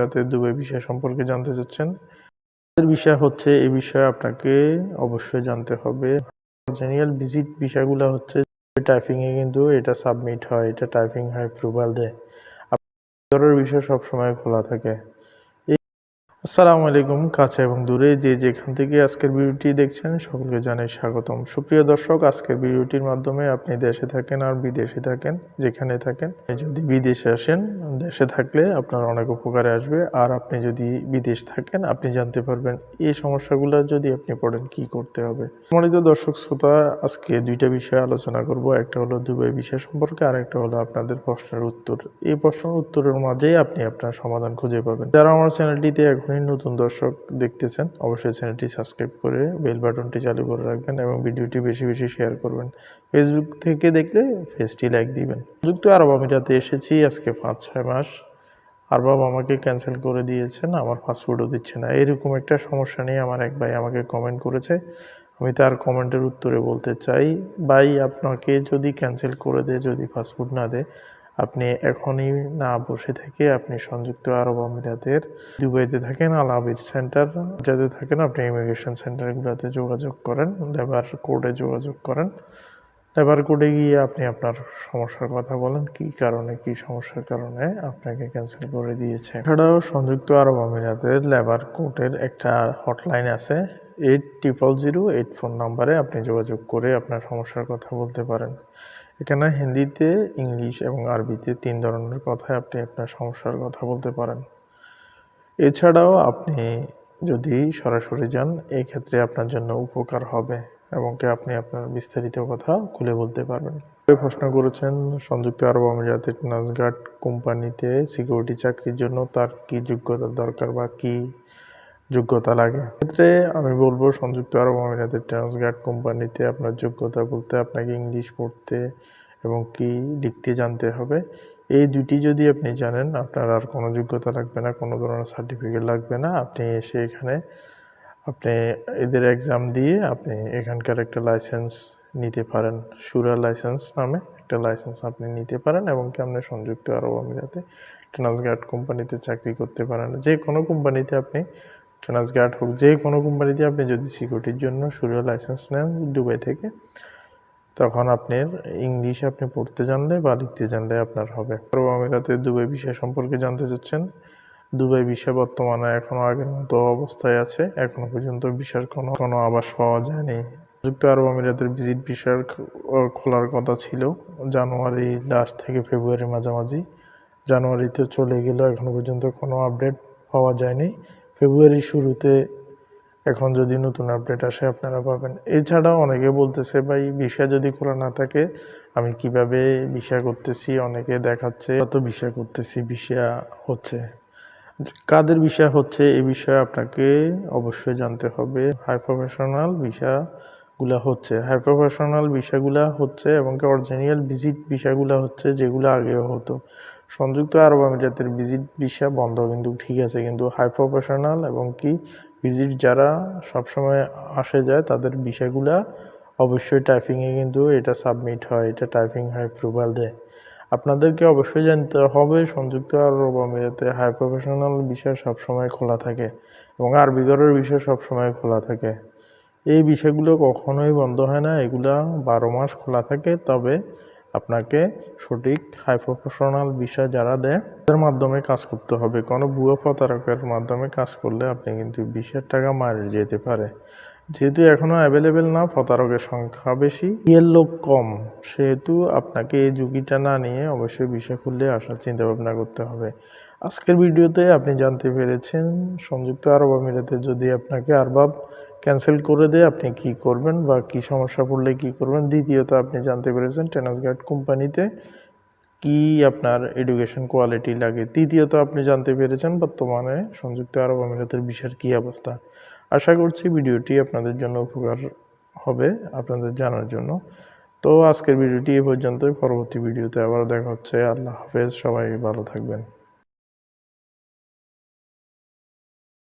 সাথে দুবাই বিষয় সম্পর্কে জানতে চাচ্ছেন? বিষয় হচ্ছে এই বিষয়ে আপনাকে অবশ্যই জানতে হবে। জেনিয়াল ভিজিট বিষয়গুলো হচ্ছে টাইপিংয়ে কিন্তু এটা সাবমিট হয়, এটা টাইপিং হয় অ্যাপ্রুভাল দেয়। আপনার বিষয় সবসময় খোলা থাকে। আসসালামু আলাইকুম, কাছে এবং দূরে যে যেখান থেকে আজকের ভিডিওটি দেখছেন সকলকে জানাই স্বাগতম। সুপ্রিয় দর্শক, আজকের ভিডিওটির মাধ্যমে আপনি দেশে থাকেন আর বিদেশে থাকেন, যেখানে থাকেন। যদি বিদেশে আসেন, দেশে থাকলে আপনার অনেক উপকারে আসবে। আর আপনি যদি বিদেশ থাকেন, আপনি জানতে পারবেন এই সমস্যাগুলো যদি আপনি পড়েন কি করতে হবে। সম্মানিত দর্শক শ্রোতা, আজকে দুইটা বিষয়ে আলোচনা করব। একটা হলো দুবাই বিষয় সম্পর্কে, আর একটা হলো আপনাদের প্রশ্নের উত্তর। এই প্রশ্নের উত্তরের মাঝেই আপনি আপনার সমাধান খুঁজে পাবেন। যারা আমার চ্যানেলটিতে এখনই নতুন দর্শক দেখতেছেন, অবশ্যই চ্যানেলটি সাবস্ক্রাইব করে বেল বাটনটি চালু করে রাখবেন এবং ভিডিওটি বেশি বেশি শেয়ার করবেন। ফেসবুক থেকে দেখলে ফেসটি লাইক দিবেন। যুক্ত আরব আমিরাতে এসেছি আজকে পাঁচ ছয় মাস। আর বাবা আমাকে ক্যান্সেল করে দিয়েছেন, আমার পাসপোর্টও দিচ্ছে না। এরকম একটা সমস্যা নিয়ে আমার এক ভাই আমাকে কমেন্ট করেছে। আমি তার কমেন্টের উত্তরে বলতে চাই, ভাই, আপনাকে যদি ক্যান্সেল করে দেয়, যদি পাসপোর্ট না দেয় আপনি এখনই না বসে থেকে আপনি সংযুক্ত আরব আমিরাতের দুবাইতে থাকেন, আল আবির সেন্টার যাতে থাকেন, আপনি ইমিগ্রেশন সেন্টারগুলোতে যোগাযোগ করেন, লেবার কোর্টে যোগাযোগ করেন। লেবার কোর্টে গিয়ে আপনি আপনার সমস্যার কথা বলেন, কি কারণে, কি সমস্যার কারণে আপনাকে ক্যান্সেল করে দিয়েছে। এছাড়াও সংযুক্ত আরব আমিরাতের লেবার কোর্টের একটা হটলাইন আছে eight triple zero eight phone নাম্বারে আপনি যোগাযোগ করে আপনার সমস্যার কথা বলতে পারেন। এখানে হিন্দিতে, ইংলিশ এবং আরবিতে তিন ধরনের কথায় আপনি আপনার সমস্যার কথা বলতে পারেন। এছাড়াও আপনি যদি সরাসরি যান এই ক্ষেত্রে আপনার জন্য উপকার হবে এবং কি আপনি আপনার বিস্তারিত কথা খুলে বলতে পারবেন। প্রশ্ন করেছেন, সংযুক্ত আরব আমিরাতের নাজগার্ড কোম্পানিতে সিকিউরিটি চাকরির জন্য তার কি যোগ্যতা দরকার বা কি যোগ্যতা লাগে। ক্ষেত্রে আমি বলব, সংযুক্ত আরব আমিরাতের ট্রান্সগার্ড কোম্পানিতে আপনার যোগ্যতা বলতে আপনাকে ইংলিশ পড়তে এবং কি লিখতে জানতে হবে। এই দুটি যদি আপনি জানেন, আপনার আর কোনো যোগ্যতা লাগবে না, কোনো ধরনের সার্টিফিকেট লাগবে না। আপনি এসে এখানে আপনি এদের এক্সাম দিয়ে আপনি এখানকার একটা লাইসেন্স নিতে পারেন। সুরা লাইসেন্স নামে একটা লাইসেন্স আপনি নিতে পারেন এবং কি আপনি সংযুক্ত আরব আমিরাতে ট্রান্সগার্ড কোম্পানিতে চাকরি করতে পারেন। যে কোনো কোম্পানিতে আপনি ট্রান্সগার্ড হোক, যে কোনো কোম্পানিতে আপনি যদি সিকিউরিটির জন্য সুরিয়া লাইসেন্স নেন দুবাই থেকে, তখন আপনার ইংলিশ আপনি পড়তে জানলে বা লিখতে জানলে আপনার হবে। আরব আমিরাতে দুবাই বিষয় সম্পর্কে জানতে চাচ্ছেন দুবাই বিষয় বর্তমানে এখনও আগের মতো অবস্থায় আছে এখনও পর্যন্ত বিষয়ের কোনো কোনো আবাস পাওয়া যায়নি। যুক্ত আরব আমিরাতের ভিজিট বিষয়ের খোলার কথা ছিল জানুয়ারি লাস্ট থেকে ফেব্রুয়ারি মাঝামাঝি। জানুয়ারিতে চলে গেল এখনও পর্যন্ত কোনো আপডেট পাওয়া যায়নি। ফেব্রুয়ারির শুরুতে এখন যদি নতুন আপডেট আসে, আপনারা পাবেন। এছাড়াও অনেকে বলতেছে, ভাই, ভিসা যদি খোলা না থাকে, আমি কীভাবে ভিসা করতেছি? অনেকে দেখাচ্ছে, কত ভিসা করতেছি, ভিসা হচ্ছে। কাদের বিষয় হচ্ছে, এই বিষয়ে আপনাকে অবশ্যই জানতে হবে। হাই প্রফেশনাল ভিসাগুলা হচ্ছে। হাই প্রফেশনাল ভিসাগুলা হচ্ছে এবং অরিজিনাল ভিজিট ভিসাগুলা হচ্ছে, যেগুলো আগেও হতো। সংযুক্ত আরব আমিরাতের ভিজিট ভিসা বন্ধ, কিন্তু ঠিক আছে, কিন্তু হাই প্রফেশনাল এবং কি ভিজিট যারা সবসময় আসে যায়, তাদের বিষয়গুলা অবশ্যই টাইপিংয়ে কিন্তু এটা সাবমিট হয়, এটা টাইপিং হয় অ্যাপ্রুভাল দেয়। আপনাদেরকে অবশ্যই জানতে হবে, সংযুক্ত আরব আমিরাতে হাই প্রফেশনাল বিষয় সবসময় খোলা থাকে এবং আরবি ঘরের বিষয় সবসময় খোলা থাকে। এই বিষয়গুলো কখনোই বন্ধ হয় না, এগুলা বারো মাস খোলা থাকে, তবে আপনাকে সঠিক হাই প্রফেশনাল বিষয় যারা দেয়, তাদের মাধ্যমে কাজ করতে হবে। কোনো ভুয়া প্রতারকের মাধ্যমে কাজ করলে আপনি কিন্তু বিশের টাকা মারে যেতে পারে। যেহেতু এখনও অ্যাভেলেবেল না, প্রতারকের সংখ্যা বেশি ইয়ের লোক কম, সেহেতু আপনাকে এই ঝুঁকিটা না নিয়ে অবশ্যই বিষয় খুললে আসার চিন্তা ভাবনা করতে হবে। আজকের ভিডিওতে আপনি জানতে পেরেছেন, সংযুক্ত আরব আমিরাতে যদি আপনাকে আরবাব ক্যান্সেল করে দেয় আপনি কি করবেন বা কি সমস্যা পড়লে কি করবেন? দ্বিতীয়ত, আপনি জানতে পেরেছেন গার্ড কোম্পানিতে কি আপনার এডুকেশন কোয়ালিটি লাগে। তৃতীয়ত, আপনি জানতে পেরেছেন বর্তমানে সংযুক্ত আরব আমিরাতের বিষয়ের কী অবস্থা। আশা করছি ভিডিওটি আপনাদের জন্য উপকার হবে, আপনাদের জানার জন্য। তো আজকের ভিডিওটি এ পর্যন্তই। পরবর্তী ভিডিওতে আবার দেখা হচ্ছে। আল্লাহ হাফেজ। সবাই ভালো থাকবেন।